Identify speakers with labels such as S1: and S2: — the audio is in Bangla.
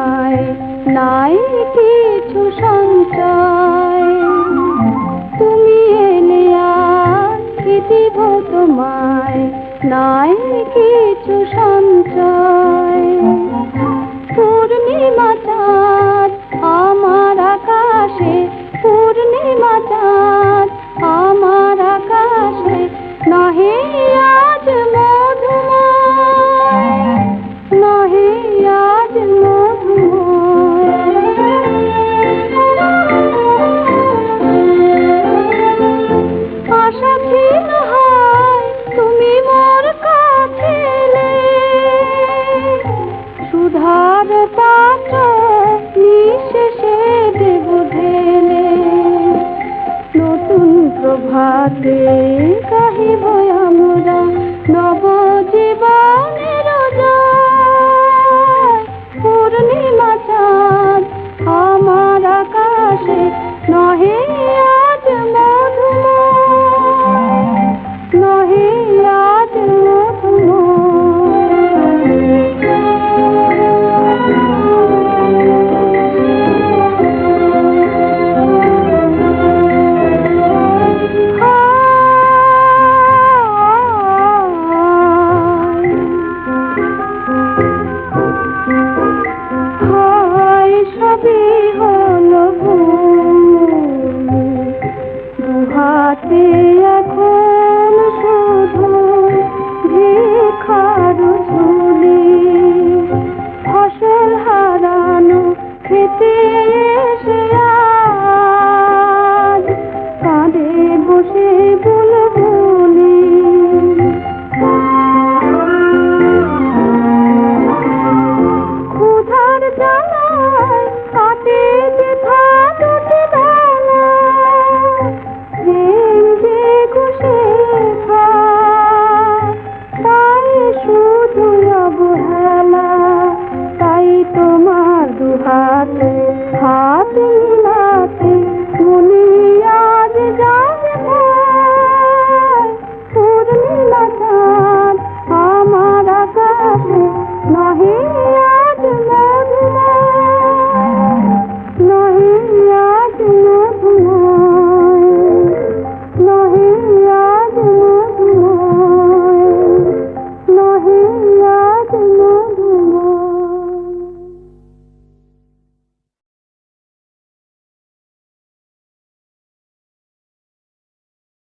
S1: তোমায় নাই কিছু সঞ্চয়। তুমি এলে আর দিব তোমায়? নাই কিছু সঞ্চয়। प्रभाते कहिबो